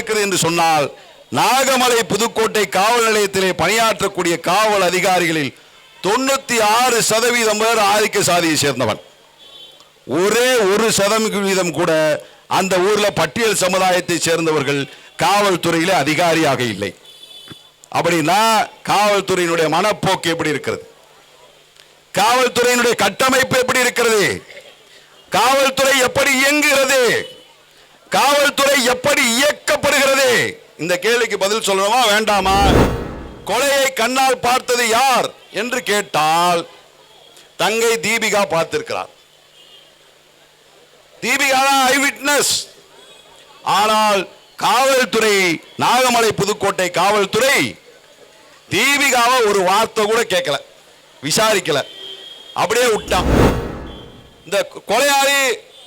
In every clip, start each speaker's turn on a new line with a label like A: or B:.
A: நடக்கிறது என்று சொன்னால் நாகமலை புதுக்கோட்டை காவல் நிலையத்திலே பணியாற்றக்கூடிய காவல் அதிகாரிகளில் தொண்ணூத்தி ஆறு சதவீதம் பேர் ஆதிக்க சாதியை சேர்ந்தவன். ஒரே ஒரு சதவீதம் கூட அந்த ஊர்ல பட்டியல் சமுதாயத்தை சேர்ந்தவர்கள் காவல்துறையில அதிகாரியாக இல்லை. அப்படின்னா காவல்துறையினுடைய மனப்போக்கு எப்படி இருக்கிறது? காவல்துறையினுடைய கட்டமைப்பு எப்படி இருக்கிறது? காவல்துறை எப்படி இயங்குகிறது? காவல்துறை எப்படி இயக்க இந்த கேள்விக்கு பதில் சொல்லணுமா? வேண்டாமா? கொலையை கண்ணால் பார்த்தது யார் என்று கேட்டால் தங்கை தீபிகா பார்த்திருக்கிறார். தீபிகா தான் ஐ விட்னஸ். ஆனால் காவல்துறை நாகமலை புதுக்கோட்டை காவல்துறை தீபிகாவை ஒரு வார்த்தை கூட கேட்கல விசாரிக்கல. அப்படியே விட்டான். இந்த கொலையாளி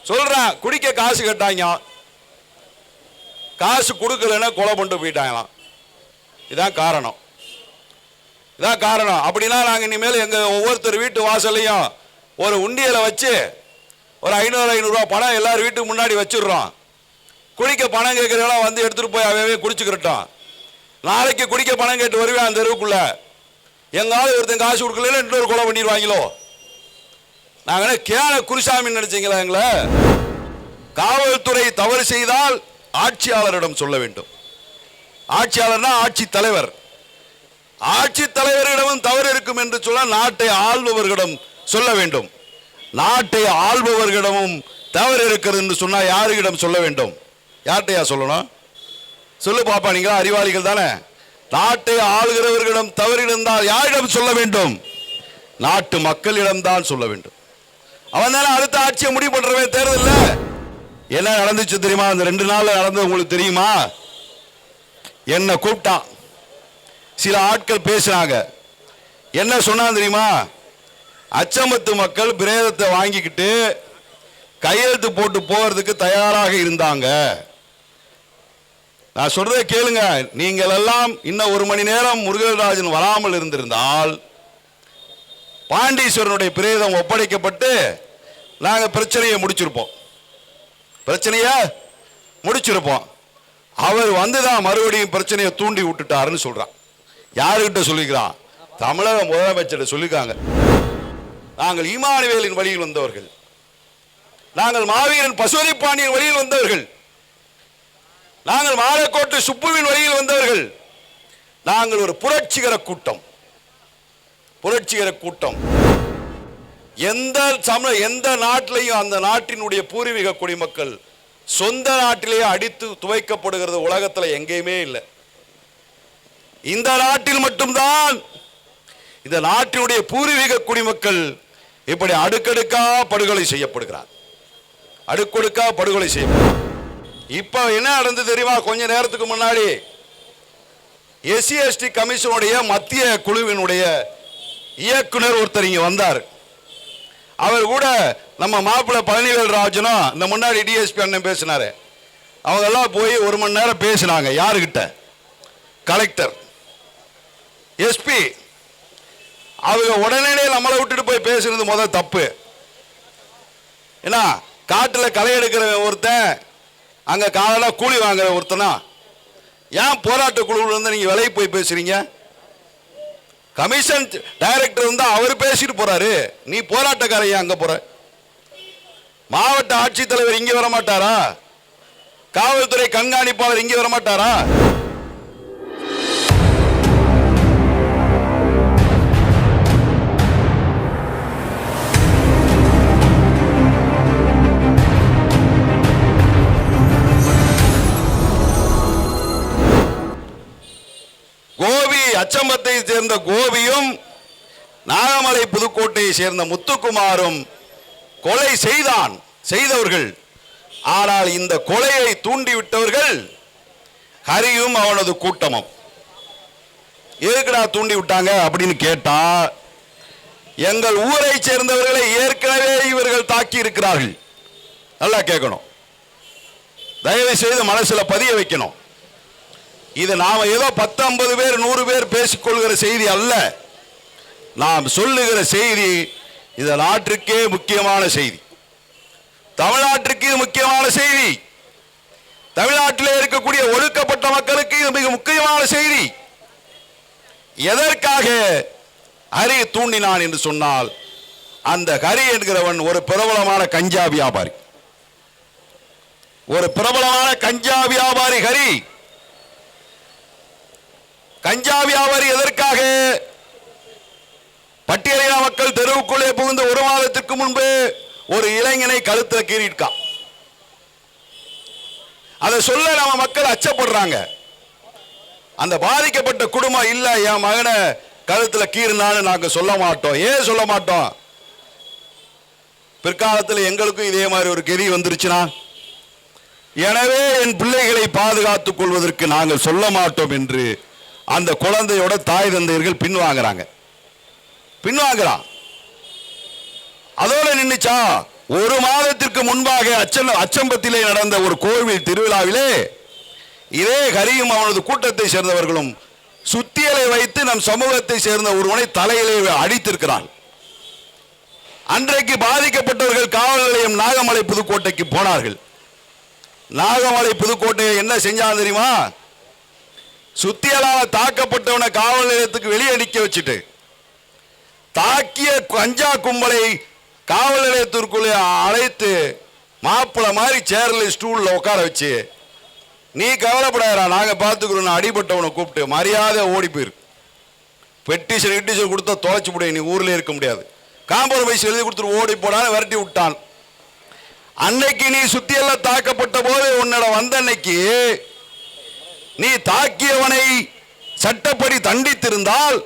A: சொல்றான் குடிக்க காசு கேட்டாங்க. காசு கொடுக்கலன்னா கொலை பண்ணிட்டு போயிட்டாங்களாம். இதான் காரணம். இதான் காரணம். அப்படின்னா நாங்கள் இனிமேல் எங்கள் ஒவ்வொருத்தர் வீட்டு வாசல்லையும் ஒரு உண்டியலை வச்சு ஒரு ஐநூறு ஐநூறுரூவா பணம் எல்லார் வீட்டுக்கு முன்னாடி வச்சிடுறோம். குடிக்க பணம் கேட்குறவங்களாம் வந்து எடுத்துகிட்டு போய் அவவே குடிச்சுக்கிட்டோம் நாளைக்கு குடிக்க பணம் கேட்டு வருவேன் அந்த தெருவுக்குள்ள. எங்காவது ஒருத்தன் காசு கொடுக்கல இன்னொரு கொலை பண்ணிடுவாங்களோ? நாங்கள் கேன குருசாமி நினைச்சீங்களா எங்களை? காவல்துறை தவறு செய்தால் ஆட்சியாளரிடம் சொல்ல வேண்டும். ஆட்சியாளர்னா ஆட்சி தலைவர். ஆட்சி தலைவரிடமும் தவறு இருக்கும் என்று சொல்ல நாட்டை ஆள்பவர்களிடம் சொல்ல வேண்டும். நாட்டை ஆள்பவர்களிடமும் தவறு இருக்கிறது என்று சொன்னால் யாருக்கிடம் சொல்ல வேண்டும்? யார்கிட்டயா சொல்லணும்? சொல்லு பாப்பா நீங்களா அறிவாளிகள் தானே. நாட்டை ஆளுகிறவர்களிடம் தவறு இருந்தால் யாரிடம் சொல்ல வேண்டும்? நாட்டு மக்களிடம் தான் சொல்ல வேண்டும். அவன் தானே அடுத்த ஆட்சியை முடிவு பண்றவன் தேர்தல்ல. என்ன நடந்துச்சு தெரியுமா? அந்த ரெண்டு நாள் நடந்தது உங்களுக்கு தெரியுமா? என்ன கூப்பிட்டான். சில ஆட்கள் பேசுறாங்க என்ன சொன்னான் தெரியுமா? அச்சமத்து மக்கள் பிரேதத்தை வாங்கிக்கிட்டு கையெழுத்து போட்டு போறதுக்கு தயாராக இருந்தாங்க. நான் சொல்றதை கேளுங்க. நீங்கள் எல்லாம் இன்னும் ஒரு மணி நேரம் முருகராஜன் வராமல் இருந்திருந்தால் பாண்டீஸ்வரனுடைய பிரேதம் ஒப்படைக்கப்பட்டு நாங்கள் பிரச்சனையை முடிச்சிருப்போம். பிரச்சனைய முடிச்சிருப்போம். அவர் வந்துதான் மறுபடியும் பிரச்சனையை தூண்டி விட்டுட்டாருன்னு சொல்றான். யாருகிட்ட சொல்லிக்கிறான் தமிழக முதலமைச்சர் சொல்லிருக்காங்க. நாங்கள் ஈமானுவேலின் வழியில் வந்தவர்கள். நாங்கள் மாவீரன் பசுவதி பாண்டியன் வழியில் வந்தவர்கள். நாங்கள் மாலக்கோட்டை சுப்புவின் வழியில் வந்தவர்கள். நாங்கள் ஒரு புரட்சிகர கூட்டம். புரட்சிகர கூட்டம். எந்த சம எந்த நாட்டிலையும் அந்த நாட்டினுடைய பூர்வீக குடிமக்கள் சொந்த நாட்டிலேயே அடித்து துவைக்கப்படுகிறது உலகத்துல எங்கேயுமே இல்லை. இந்த நாட்டில் மட்டும்தான் இந்த நாட்டினுடைய பூர்வீக குடிமக்கள் இப்படி அடுக்கடுக்கா படுகொலை செய்யப்படுகிறார். அடுக்கடுக்கா படுகொலை செய்யப்படுகிறார். இப்ப என்ன நடந்து தெரியுமா? கொஞ்ச நேரத்துக்கு முன்னாடி எஸ்சி எஸ்டி கமிஷனுடைய மத்திய குழுவினுடைய இயக்குனர் ஒருத்தர் இங்க வந்தார். அவர் கூட நம்ம மாப்பிள்ளை பழனிவேல் ராஜனும் இந்த முன்னாடி டிஎஸ்பி அண்ணன் பேசினாரு. அவங்க எல்லாம் போய் ஒரு மணி நேரம் பேசினாங்க யாருக்கிட்ட கலெக்டர் எஸ்பி அவங்க உடனே நம்மளை விட்டுட்டு போய் பேசுனது முதல் தப்பு. என்ன காட்டில் களை எடுக்கிற ஒருத்தன் அங்கே காலையில் கூலி வாங்குற ஒருத்தனா? ஏன் போராட்ட குழுவில் இருந்து நீங்கள் விலைக்கு போய் பேசுறீங்க? கமிஷன் டைரக்டர் இருந்தா அவர் பேசிட்டு போறாரு. நீ போராட்டக்காரையா அங்க போற? மாவட்ட ஆட்சித்தலைவர் இங்க வர மாட்டாரா காவல்துறை கண்காணிப்பாளர் இங்க வர மாட்டாரா அச்சம்பத்தை சேர்ந்த கோபியும் நாகமலை புதுக்கோட்டையை சேர்ந்த முத்துக்குமாரும் கொலை செய்தான் செய்தவர்கள். ஆனால் இந்த கொலையை தூண்டிவிட்டவர்கள் ஹரியும் அவனது கூட்டமும். எதுக்குடா தூண்டி விட்டாங்க அப்படின்னு கேட்டா எங்கள் ஊரை சேர்ந்தவர்களை ஏற்கனவே இவர்கள் தாக்கி இருக்கிறார்கள். நல்லா கேட்கணும். தயவு செய்து மனசுல பதிய வைக்கணும். இது நாம் ஏதோ பத்து ஐம்பது பேர் நூறு பேர் பேசிக்கொள்கிற செய்தி அல்ல. நாம் சொல்லுகிற செய்தி இந்த நாட்டிற்கே முக்கியமான செய்தி. தமிழ்நாட்டிற்கு இது முக்கியமான செய்தி. தமிழ்நாட்டில் இருக்கக்கூடிய ஒடுக்கப்பட்ட மக்களுக்கு இது மிக முக்கியமான செய்தி. எதற்காக ஹரி தூண்டினான் என்று சொன்னால் அந்த ஹரி என்கிறவன் ஒரு பிரபலமான கஞ்சா வியாபாரி. ஒரு பிரபலமான கஞ்சா வியாபாரி ஹரி. கஞ்சா வியாபாரி எதற்காக? பட்டியலின மக்கள் தெருவுக்குள்ளே புகுந்த ஒரு மாதத்திற்கு முன்பு ஒரு இளைஞனை கழுத்தில் கீறிட்டான் அதை சொல்ல நம்ம மக்கள் அச்சப்படுறாங்க. அந்த பாதிக்கப்பட்ட குடும்பம் இல்ல என் மகனை கழுத்துல கீறினான்னு நாங்க சொல்ல மாட்டோம். ஏன் சொல்ல மாட்டோம்? பிற்காலத்தில் எங்களுக்கும் இதே மாதிரி ஒரு கெதி வந்துருச்சுன்னா எனவே என் பிள்ளைகளை பாதுகாத்துக் கொள்வதற்கு நாங்கள் சொல்ல மாட்டோம் என்று அந்த குழந்தையோட தாய் தந்தையர்கள் பின்வாங்குறாங்க. பின்வாங்கிறான் அதோட நின்றுச்சா ஒரு மாதத்திற்கு முன்பாக அச்சம் அச்சம்பத்திலே நடந்த ஒரு கோவில் திருவிழாவிலே இதே ஹரியும் அவனது கூட்டத்தை சேர்ந்தவர்களும் சுத்தியலை வைத்து நம் சமூகத்தை சேர்ந்த ஒருவனை தலையிலே அடித்திருக்கிறான் அன்றைக்கு பாதிக்கப்பட்டவர்கள் காவல் நிலையம் நாகமலை புதுக்கோட்டைக்கு போனார்கள். நாகமலை புதுக்கோட்டையை என்ன செஞ்சான் தெரியுமா? சுத்தியலால தாக்கப்பட்டவனை காவல் நிலையத்துக்கு வெளியே நிக்க வச்சுட்டு தாக்கிய கஞ்சா கும்பலை காவல் நிலையத்திற்குள்ளே அழைத்து மாப்பிளை மாதிரி சேர்ல ஸ்டூலில் உட்கார வச்சு நீ கவலைப்படாதா நாங்கள் பார்த்துக்கிறோம் அடிபட்டவனை கூப்பிட்டு மரியாதை ஓடி போயிரு. பெட்டிஷன் கிட்டிஷன் கொடுத்தா தொலைச்சி முடியும் நீ ஊரில் இருக்க முடியாது. காம்ப்ரமைஸ் எழுதி கொடுத்துட்டு ஓடி போடான்னு விரட்டி விட்டான். அன்னைக்கு நீ சுத்தியெல்லாம் தாக்கப்பட்ட போது உன்னோட வந்த அன்னைக்கு நீ தாக்கியவனை சட்டப்படி தண்டித்திருந்தால்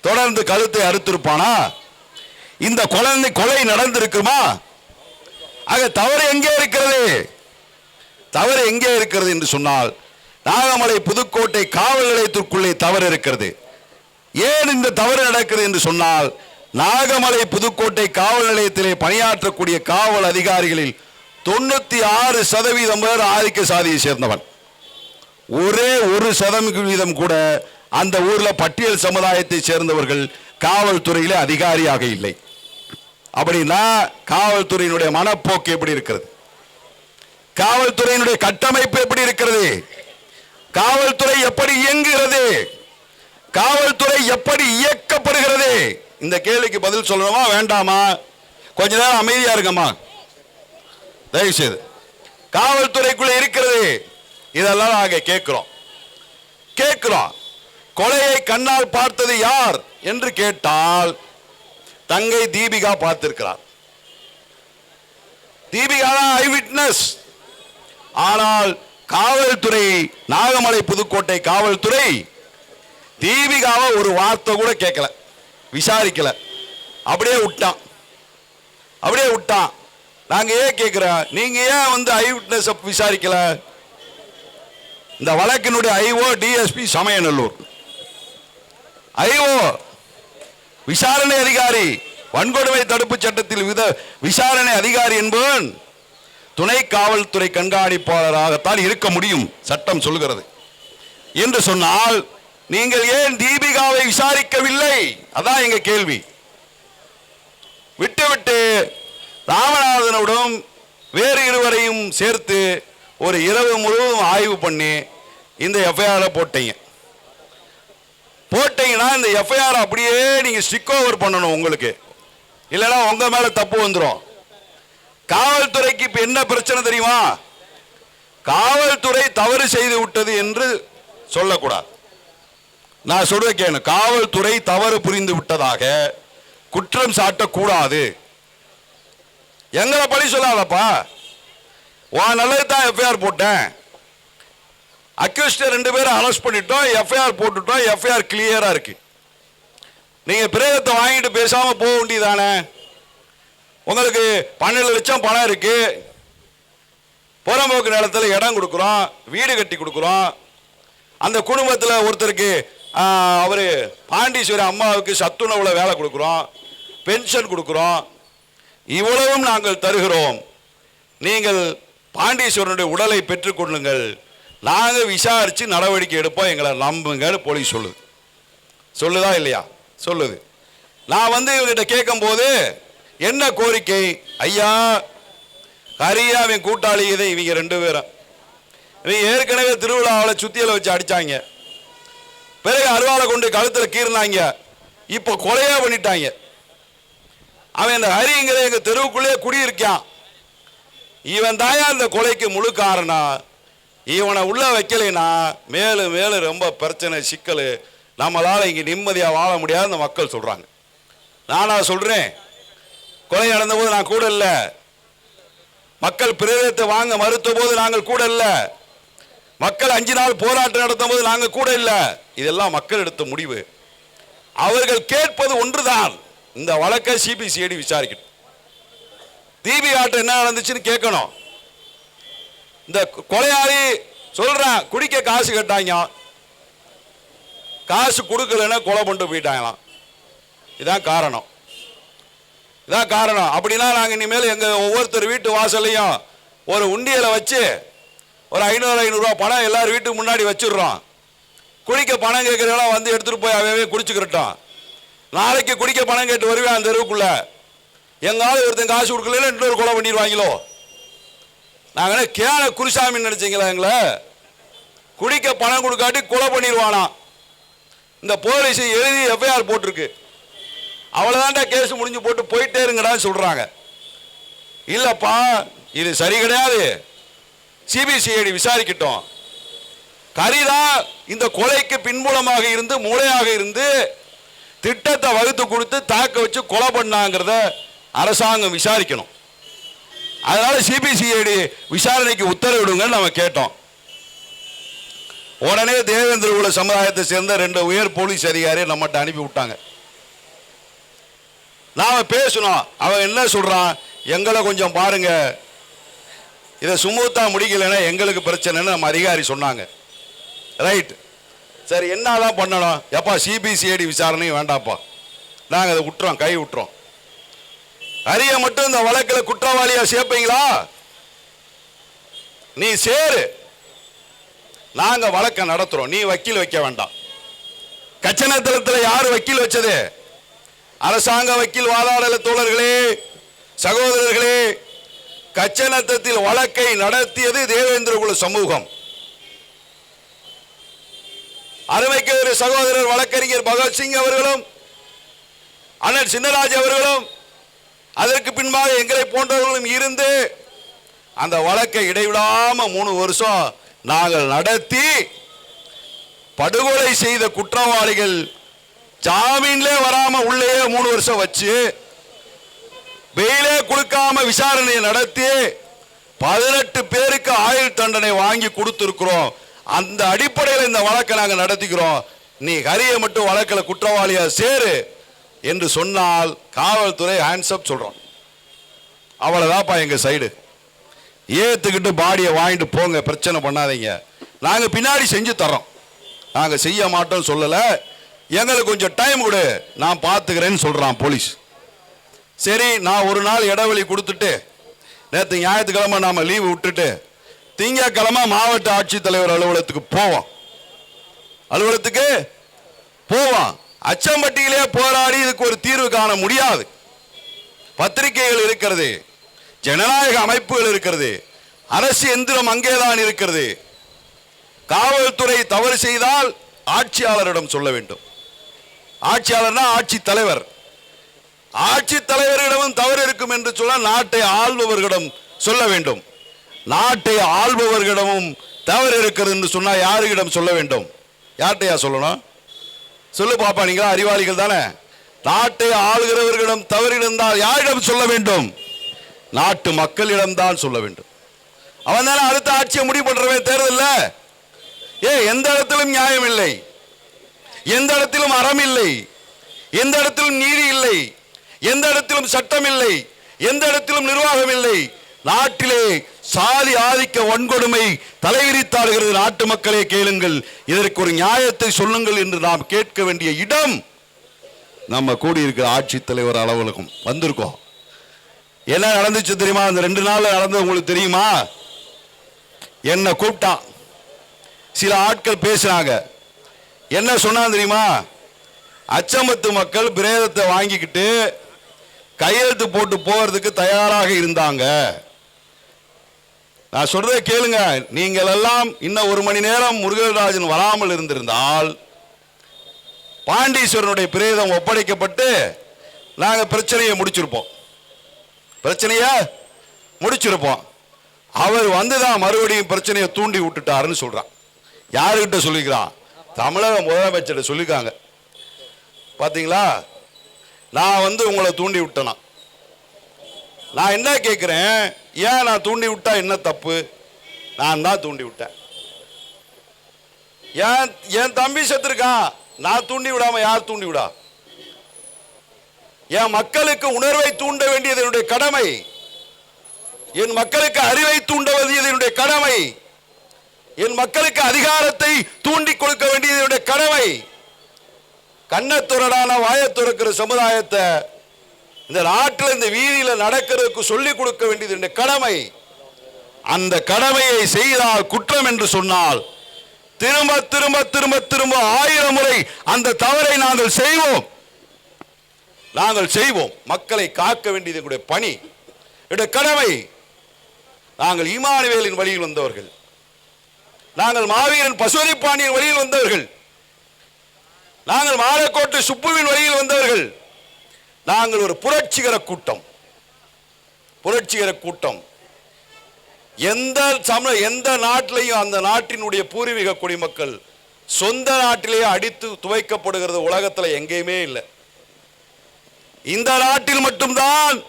A: தொடர்ந்து கழுத்தை அறுத்திருப்பானா? இந்த குழந்தை கொலை நடந்திருக்குமா? ஆக தவறு எங்கே இருக்கிறது? தவறு எங்கே இருக்கிறது என்று சொன்னால் நாகமலை புதுக்கோட்டை காவல் நிலையத்திற்குள்ளே தவறு இருக்கிறது. ஏன் இந்த தவறு நடக்கிறது என்று சொன்னால் நாகமலை புதுக்கோட்டை காவல் நிலையத்திலே பணியாற்றக்கூடிய காவல் அதிகாரிகளில் தொண்ணூத்தி ஆறு சதவீதம் பேர் ஆதிக்க சாதியை சேர்ந்தவன். ஒரே ஒரு சதவீதம் கூட அந்த ஊரில் பட்டியல் சமுதாயத்தை சேர்ந்தவர்கள் காவல்துறையிலே அதிகாரியாக இல்லை. அப்படின்னா காவல்துறையினுடைய மனப்போக்கு எப்படி இருக்கிறது? காவல்துறையினுடைய கட்டமைப்பு எப்படி இருக்கிறது? காவல்துறை எப்படி இயங்குகிறது? காவல்துறை எப்படி இயக்கப்படுகிறது? இந்த கேள்விக்கு பதில் சொல்லணுமா வேண்டாமா? கொஞ்ச நேரம் அமைதியா இருக்கம்மா தயவு செய்து காவல்துறைக்குள்ள இருக்கிறது. இதெல்லாம் நாங்க கேட்கிறோம். கேட்கிறோம். கொலையை கண்ணால் பார்த்தது யார் என்று கேட்டால் தங்கை தீபிகா பார்த்திருக்கிறார். தீபிகா தான் ஐ விட்னஸ். ஆனால் காவல்துறை நாகமலை புதுக்கோட்டை காவல்துறை தீபிகாவை ஒரு வார்த்தை கூட கேட்கல விசாரிக்கல. அப்படியே விட்டான். அப்படியே விட்டான். நாங்கள் ஏன் கேட்கிறோம்? நீங்கள் ஏன் வந்து ஐ விட்னஸ் விசாரிக்கலை? இந்த வழக்கினுடைய ஐஓ டிஎஸ்பி சமயநல்லூர். ஐஓ விசாரணை அதிகாரி வன்கொடுமை தடுப்பு சட்டத்தில் வித விசாரணை அதிகாரி என்பவன் துணை காவல்துறை கண்காணிப்பாளராகத்தான் இருக்க முடியும் சட்டம் சொல்கிறது. என்று சொன்னால் நீங்கள் ஏன் தீபிகாவை விசாரிக்கவில்லை? அதான் எங்க கேள்வி. விட்டுவிட்டு ராமநாதனுடன் வேறு இருவரையும் சேர்த்து ஒரு இரவு முழுவதும் ஆய்வு பண்ணி இந்த எஃப்ஐஆர் போட்டீங்க. போட்டீங்கன்னா இந்த எஃப்ஐஆர் அப்படியே நீங்க ஸ்டிக் ஓவர் பண்ணணும் உங்களுக்கு. இல்லைன்னா உங்க மேல தப்பு வந்துடும் காவல்துறைக்கு இப்ப என்ன பிரச்சனை தெரியுமா? காவல்துறை தவறு செய்து விட்டது என்று சொல்லக்கூடாது. நான் சொல்ல கேணும் காவல்துறை தவறு புரிந்து விட்டதாக குற்றம் சாட்டக்கூடாது. எங்களை பழி சொல்லாதப்பா. உன் நல்லது தான் எஃப்ஐஆர் போட்டேன். அக்யூஸ்ட ரெண்டு பேரும் அரெஸ்ட் பண்ணிட்டோம் எஃப்ஐஆர் போட்டுட்டோம் எஃப்ஐஆர் கிளியரா இருக்கு. நீங்க பிரேதத்தை வாங்கிட்டு பேசாம போக வேண்டியதானே உங்களுக்கு பன்னெண்டு லட்சம் பணம் இருக்கு. புறம்போக்கு நிலத்தில் இடம் கொடுக்குறோம் வீடு கட்டி கொடுக்குறோம். அந்த குடும்பத்தில் ஒருத்தருக்கு அவர் பாண்டீஸ்வரி அம்மாவுக்கு சத்துணவுல வேலை கொடுக்குறோம் பென்ஷன் கொடுக்குறோம். இவ்வளவும் நாங்கள் தருகிறோம். நீங்கள் பாண்டீஸ்வரனுடைய உடலை பெற்றுக்கொள்ளுங்கள் நாங்கள் விசாரித்து நடவடிக்கை எடுப்போம். எங்களை நம்புங்கன்னு போலீஸ் சொல்லுது. சொல்லுதா இல்லையா? சொல்லுது. நான் வந்து இவங்கிட்ட கேட்கும்போது என்ன கோரிக்கை? ஐயா ஹரியாவின் கூட்டாளி இதை இவங்க ரெண்டு பேரும். இவங்க ஏற்கனவே திருவிழாவில் சுத்தியில் வச்சு அடித்தாங்க பிறகு அருவாளை கொண்டு கழுத்தில் கீறினாங்க. இப்போ கொலையாக பண்ணிட்டாங்க. அவன் இந்த ஹரிங்கிற எங்கள் தெருவுக்குள்ளேயே குடியிருக்கான். இவன் தாயா இந்த கொலைக்கு முழு காரணம். இவனை உள்ளே வைக்கலைன்னா மேலும் மேலும் ரொம்ப பிரச்சனை சிக்கல். நம்மளால் இங்கே நிம்மதியாக வாழ முடியாது மக்கள் சொல்கிறாங்க நானா சொல்கிறேன் கொலை நடந்தபோது நான் கூட இல்லை. மக்கள் பிரேதத்தை வாங்க மறுத்த போது நாங்கள் கூட இல்லை. மக்கள் அஞ்சு நாள் போராட்டம் நடத்தும் போது நாங்கள் கூட இல்லை. இதெல்லாம் மக்கள் எடுத்த முடிவு. அவர்கள் கேட்பது ஒன்றுதான். இந்த வழக்கை சிபிசிஐடி விசாரிக்கணும் தீபி ஆட்டம் என்ன நடந்துச்சுன்னு கேட்கணும். இந்த கொலையாளி சொல்றான் குடிக்க காசு கேட்டாங்க. காசு கொடுக்கலன்னா கொலை பண்ணிட்டு போயிட்டாங்களாம். இதான் காரணம். இதான் காரணம். அப்படின்னா நாங்கள் இனிமேல் எங்கள் ஒவ்வொருத்தர் வீட்டு வாசல்லையும் ஒரு உண்டியலை வச்சு ஒரு ஐநூறு ஐநூறுரூவா பணம் எல்லார் வீட்டுக்கு முன்னாடி வச்சிடுறோம். குடிக்க பணம் கேட்குறவங்களாம் வந்து எடுத்துகிட்டு போய் அவவே குடிச்சுக்கிட்டோம் நாளைக்கு குடிக்க பணம் கேட்டு வருவேன் அந்த தெருவுக்குள்ளே. எங்காவது ஒருத்தன் காசு கொடுக்கல இன்னொரு கொலை பண்ணிடுவாங்களோ? நாங்கள் என்ன கேன குருசாமி நினைச்சிங்களா எங்களை? குடிக்க பணம் கொடுக்காட்டி கொலை பண்ணிடுவானா. இந்த போலீஸ் எழுதி எஃப்ஐஆர் போட்டிருக்கு. அவ்வளோதான்டா கேஸ் முடிஞ்சு போட்டு போயிட்டே இருங்கடான்னு சொல்கிறாங்க இல்லைப்பா இது சரி கிடையாது. சிபிசிஐடி விசாரிக்கட்டும். கரிதான் இந்த கொலைக்கு பின்புலமாக இருந்து மூளையாக இருந்து திட்டத்தை வகுத்து கொடுத்து தாக்க வச்சு கொலை பண்ணாங்கிறத அரசாங்கம் விசாரிக்கணும். அதனால சிபிசிஐடி விசாரணைக்கு உத்தரவிடுங்கன்னு நம்ம கேட்டோம். உடனே தேவேந்திர குல சமுதாயத்தை சேர்ந்த ரெண்டு உயர் போலீஸ் அதிகாரியை நம்மகிட்ட அனுப்பி விட்டாங்க. நாம் பேசணும். அவன் என்ன சொல்கிறான் எங்களை கொஞ்சம் பாருங்க. இதை சுமூத்தாக முடிக்கலைன்னா எங்களுக்கு பிரச்சனைன்னு நம்ம அதிகாரி சொன்னாங்க. ரைட் சரி என்னதான் பண்ணணும்? எப்பா சிபிசிஐடி விசாரணையும் வேண்டாம்ப்பா. நாங்கள் அதை விட்டுறோம் கை விட்டுறோம். அரிய மட்டும் இந்த வழக்கில் குற்றவாளியா சேர்ப்பீங்களா? நீ சேரு. நாங்க வழக்க நடத்துறோம். நீ வக்கீல் வைக்க வேண்டாம். கச்சனத்தலத்தில் யார் வக்கீல் வச்சது? அரசாங்க வக்கீல் வாதாடல தோழர்களே சகோதரர்களே கச்சனத்தத்தில் வழக்கை நடத்தியது தேவேந்திர குல சமூகம். அருமைக்கு ஒரு சகோதரர் வழக்கறிஞர் பகத்சிங் அவர்களும் அண்ணன் சின்னராஜ் அவர்களும் அதற்கு பின்பாக எங்களை போன்றவர்களும் இருந்து அந்த வழக்கை இடைவிடாம மூணு வருஷம் நாங்கள் நடத்தி படுகொலை செய்த குற்றவாளிகள் ஜாமீன்லே வராம உள்ளே மூணு வருஷம் வச்சு வெயிலே கொடுக்காம விசாரணையை நடத்தி பதினெட்டு பேருக்கு ஆயுள் தண்டனை வாங்கி கொடுத்துருக்குறோம். அந்த அடிப்படையில் இந்த வழக்கை நாங்கள் நடத்திக்கிறோம். நீ ஹரியை மட்டும் வழக்கில் குற்றவாளியா சேரு. என்று சொன்னால் காவல்துறை ஹேண்ட்ஸ்அப் சொல்கிறோம் அவ்வளோதாப்பா எங்கள் சைடு ஏற்றுக்கிட்டு பாடியை வாங்கிட்டு போங்க பிரச்சனை பண்ணாதீங்க. நாங்கள் பின்னாடி செஞ்சு தர்றோம். நாங்கள் செய்ய மாட்டோம் சொல்லலை. எங்களுக்கு கொஞ்சம் டைம் கொடு. நான் பார்த்துக்கிறேன்னு சொல்கிறான் போலீஸ். சரி நான் ஒரு நாள் இடைவெளி கொடுத்துட்டு நேற்று ஞாயிற்றுக்கிழமை நாம லீவு விட்டுட்டு திங்கக்கிழமை மாவட்ட ஆட்சித்தலைவர் அலுவலகத்துக்கு போவோம். அலுவலகத்துக்கு போவோம். அச்சம்பட்டியிலே போராடி இதுக்கு ஒரு தீர்வு காண முடியாது. பத்திரிகைகள் இருக்கிறது ஜனநாயக அமைப்புகள் இருக்கிறது அரசு எந்திரம் அங்கேதான் இருக்கிறது. காவல்துறை தவறு செய்தால் ஆட்சியாளரிடம் சொல்ல வேண்டும். ஆட்சியாளர்னா ஆட்சி தலைவர். ஆட்சி தலைவரிடமும் தவறு இருக்கும் என்று சொல்ல நாட்டை ஆள்பவர்களிடம் சொல்ல வேண்டும். நாட்டை ஆள்பவர்களிடமும் தவறு இருக்கிறது என்று சொன்னால் யாருக்கிடம் சொல்ல வேண்டும்? யார்கிட்டயா சொல்லணும்? சொல்லு பாப்பா நீங்க அறிவாளிகள் தானே? நாட்டை ஆளுகிறவர்களிடம் தவறு யாரிடம் சொல்ல வேண்டும்? நாட்டு மக்களிடம் தான் சொல்ல வேண்டும். அவன் தானே அடுத்த ஆட்சியை முடிவு பண்றவன் தேர்தல் ஏ எந்த இடத்திலும் நியாயம் இல்லை. எந்த இடத்திலும் அறம் இல்லை. எந்த இடத்திலும் நீதி இல்லை. எந்த இடத்திலும் சட்டம் இல்லை. எந்த இடத்திலும் நிர்வாகம் இல்லை. நாட்டிலே சாதி ஆதிக்க வன்கொடுமை தலைவிரித்தாடுகிறது நாட்டு மக்களே கேளுங்கள். இதற்கு ஒரு நியாயத்தை சொல்லுங்கள் என்று நாம் கேட்க வேண்டிய இடம் நம்ம கூடியிருக்கிற ஆட்சித் தலைவர் அலுவலகம். வந்திருக்கோம் என்ன நடந்துச்சு தெரியுமா? அந்த ரெண்டு நாள் நடந்தது உங்களுக்கு தெரியுமா? என்ன கூப்பிட்டான். சில ஆட்கள் பேசுனாங்க. என்ன சொன்னான் தெரியுமா? அச்சமத்து மக்கள் பிரேதத்தை வாங்கிக்கிட்டு கையெழுத்து போட்டு போகிறதுக்கு தயாராக இருந்தாங்க. நான் சொல்றதை கேளுங்க. நீங்கள் எல்லாம் இன்னும் ஒரு மணி நேரம் முருகராஜன் வராமல் இருந்திருந்தால் பாண்டீஸ்வரனுடைய பிரேதம் ஒப்படைக்கப்பட்டு நாங்கள் பிரச்சனையை முடிச்சிருப்போம். பிரச்சனைய முடிச்சிருப்போம். அவர் வந்து தான் மறுபடியும் பிரச்சனையை தூண்டி விட்டுட்டாருன்னு சொல்றான். யாருக்கிட்ட சொல்லிக்கிறான்? தமிழக முதலமைச்சர்கிட்ட சொல்லிக்காங்க பாத்தீங்களா? நான் வந்து உங்களை தூண்டி விட்டேனா? நான் என்ன கேட்குறேன் ஏன் நான் தூண்டி விட்டா என்ன தப்பு? நான் தான் தூண்டி விட்டேன். ஏன் என் தம்பி செத்துருக்கான் நான் தூண்டி விடாம யார் தூண்டி விடா? என் மக்களுக்கு உணர்வை தூண்ட வேண்டியது என்னுடைய கடமை. என் மக்களுக்கு அறிவை தூண்ட வேண்டியது என்னுடைய கடமை. என் மக்களுக்கு அதிகாரத்தை தூண்டி கொடுக்க வேண்டியது என்னுடைய கடமை. கண்ணத்துறடான வாயத்துறக்கிற சமுதாயத்தை இந்த நாட்டில் இந்த வீதியில் நடக்கிறதுக்கு சொல்லிக் கொடுக்க வேண்டியது என்ற கடமை. அந்த கடமையை செய்தால் குற்றம் என்று சொன்னால் திரும்ப திரும்ப திரும்ப திரும்ப ஆயிரம் முறை அந்த தவறை நாங்கள் செய்வோம். நாங்கள் செய்வோம். மக்களை காக்க வேண்டியது எங்களுடைய பணி. என்னுடைய கடமை. நாங்கள் இமானுவேலின் வழியில் வந்தவர்கள். நாங்கள் மாவீரன் பசுவரி பாண்டியன் வழியில் வந்தவர்கள். நாங்கள் மாலக்கோட்டை சுப்புவின் வழியில் வந்தவர்கள். நாங்கள் ஒரு புரட்சிகர கூட்டம். புரட்சிகர கூட்டம். எந்த சம எந்த நாட்டிலையும் அந்த நாட்டினுடைய பூர்வீக குடிமக்கள் சொந்த நாட்டிலேயே அடித்து துவைக்கப்படுகிறது உலகத்தில் எங்கேயுமே இல்லை. இந்த நாட்டில் மட்டும்தான்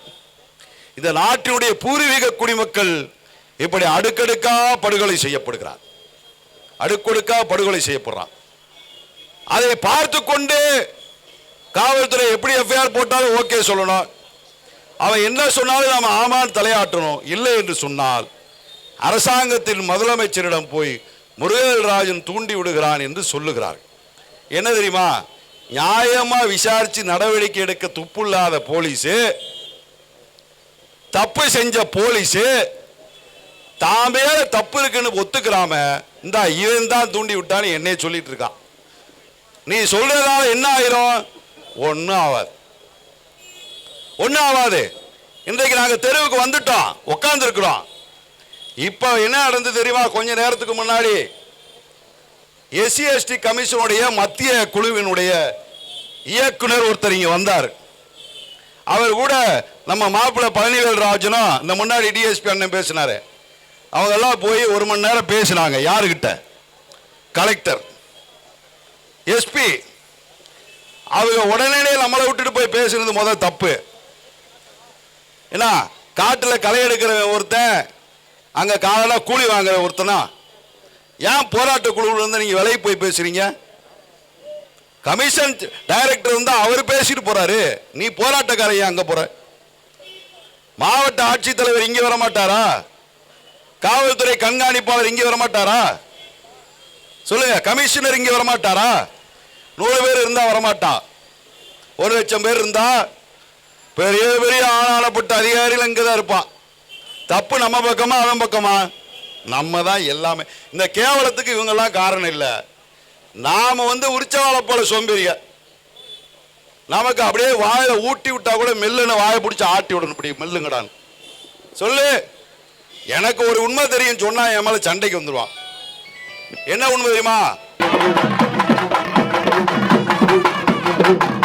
A: இந்த நாட்டினுடைய பூர்வீக குடிமக்கள் இப்படி அடுக்கடுக்கா படுகொலை செய்யப்படுகிறார். அடுக்கடுக்கா படுகொலை செய்யப்படுறான் அதை பார்த்து கொண்டு காவல்துறை எப்படி எஃப்ஐஆர் போட்டாலும் ஓகே சொல்லணும். அவன் என்ன சொன்னாலும் நாம் ஆமான்னு தலையாட்டணும் இல்லை என்று சொன்னால் அரசாங்கத்தின் முதலமைச்சரிடம் போய் முருகராஜன் தூண்டி விடுகிறான் என்று சொல்லுகிறார் என்ன தெரியுமா? நியாயமாக விசாரித்து நடவடிக்கை எடுக்க துப்புள்ளாத போலீஸு தப்பு செஞ்ச போலீஸு தான் மேல தப்பு இருக்குன்னு ஒத்துக்கிறாம இந்தா இவன் தான் தூண்டி விட்டான்னு என்னைய சொல்லிட்டு இருக்கான். நீ சொல்றதால என்ன ஆயிரும்? ஒன்றும் ஆகாது ஒன்றும் ஆகாது இன்றைக்கு நாங்கள் தெருவுக்கு வந்துட்டோம். உட்காந்துருக்குறோம் இப்போ என்ன நடந்து தெரியுமா? கொஞ்ச நேரத்துக்கு முன்னாடி எஸ்சி எஸ்டி கமிஷனுடைய மத்திய குழுவினுடைய இயக்குனர் ஒருத்தர் இங்கே வந்தார். அவர் கூட நம்ம மாப்பிள்ளை பழனிவேல் ராஜனும் இந்த முன்னாடி டிஎஸ்பி அண்ணன் பேசினாரு. அவங்கெல்லாம் போய் ஒரு மணி நேரம் பேசினாங்க. யாருக்கிட்ட கலெக்டர். எஸ்பி அவங்க உடனே நம்மளை விட்டுட்டு போய் பேசுனது முதல் தப்பு. என்ன காட்டில் களை எடுக்கிற ஒருத்தன் அங்கே காலையில் கூலி வாங்குற ஒருத்தனா ஏன் போராட்ட குழுவில் இருந்து நீங்கள் விலைக்கு போய் பேசுறீங்க? கமிஷன் டைரக்டர் இருந்தால் அவர் பேசிட்டு போறாரு. நீ போராட்டக்காரன் அங்கே போற? மாவட்ட ஆட்சித்தலைவர் இங்கே வர மாட்டாரா? காவல்துறை கண்காணிப்பாளர் இங்கே வர மாட்டாரா? சொல்லுங்க கமிஷனர் இங்கே வர மாட்டாரா? நூறு பேர் இருந்தால் வரமாட்டா. ஒரு லட்சம் பேர் இருந்தால் பெரிய பெரிய ஆளாளப்பட்ட அதிகாரிகள் இங்கே தான் இருப்பான் தப்பு நம்ம பக்கமா அவன் பக்கமா? நம்ம தான் எல்லாமே. இந்த கேவலத்துக்கு இவங்கெல்லாம் காரணம் இல்லை. நாம் வந்து உற்சவால போல சோம்பேறிய நமக்கு அப்படியே வாயில் ஊட்டி விட்டா கூட மெல்லுன்னு வாயை பிடிச்சி ஆட்டி விடணும். இப்படி மெல்லுங்கடான்னு. சொல்லு. எனக்கு ஒரு உண்மை தெரியும் சொன்னா என் மேலே சண்டைக்கு வந்துடுவான் என்ன உண்மை தெரியுமா? Thank you.